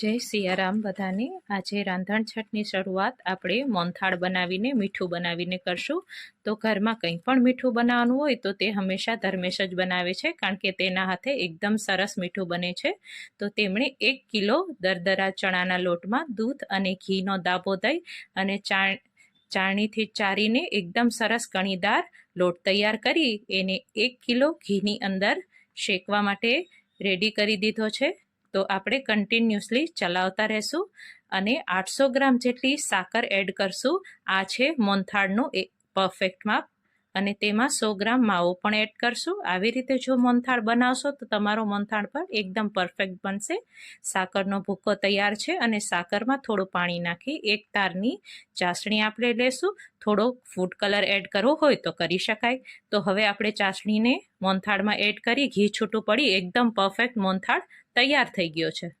જય સિયારામ બધાને. આજે રાંધણ છઠની શરૂઆત આપણે મોનથાળ બનાવીને, મીઠું બનાવીને કરશું. તો ઘરમાં કંઈ પણ મીઠું બનાવવાનું હોય તો તે હંમેશા ધર્મેશ જ બનાવે છે, કારણ કે તેના હાથે એકદમ સરસ મીઠું બને છે. તો તેમણે એક કિલો દરદરા ચણાના લોટમાં દૂધ અને ઘીનો દાબો દઈ અને ચા ચાળણીથી ચારીને એકદમ સરસ કણીદાર લોટ તૈયાર કરી એને એક કિલો ઘીની અંદર શેકવા માટે રેડી કરી દીધો છે. તો આપણે કન્ટિન્યુઅસલી ચલાવતા રહેશું અને આઠસો ગ્રામ જેટલી સાકર એડ કરશું. આ છે મોનથાળનું એ પરફેક્ટ માપ. અને તેમાં સો ગ્રામ માવો પણ એડ કરશું. આવી રીતે જો મોનથાળ બનાવશો તો તમારો મોનથાળ પણ એકદમ પરફેક્ટ બનશે. સાકરનો ભૂકો તૈયાર છે અને સાકરમાં થોડું પાણી નાખી એક તારની ચાસણી આપણે લેશું. થોડો ફૂડ કલર એડ કરવો હોય તો કરી શકાય. તો હવે આપણે ચાસણીને મોનથાળમાં એડ કરી ઘી છૂટું પડી એકદમ પરફેક્ટ મોનથાળ તૈયાર થઈ ગયો છે.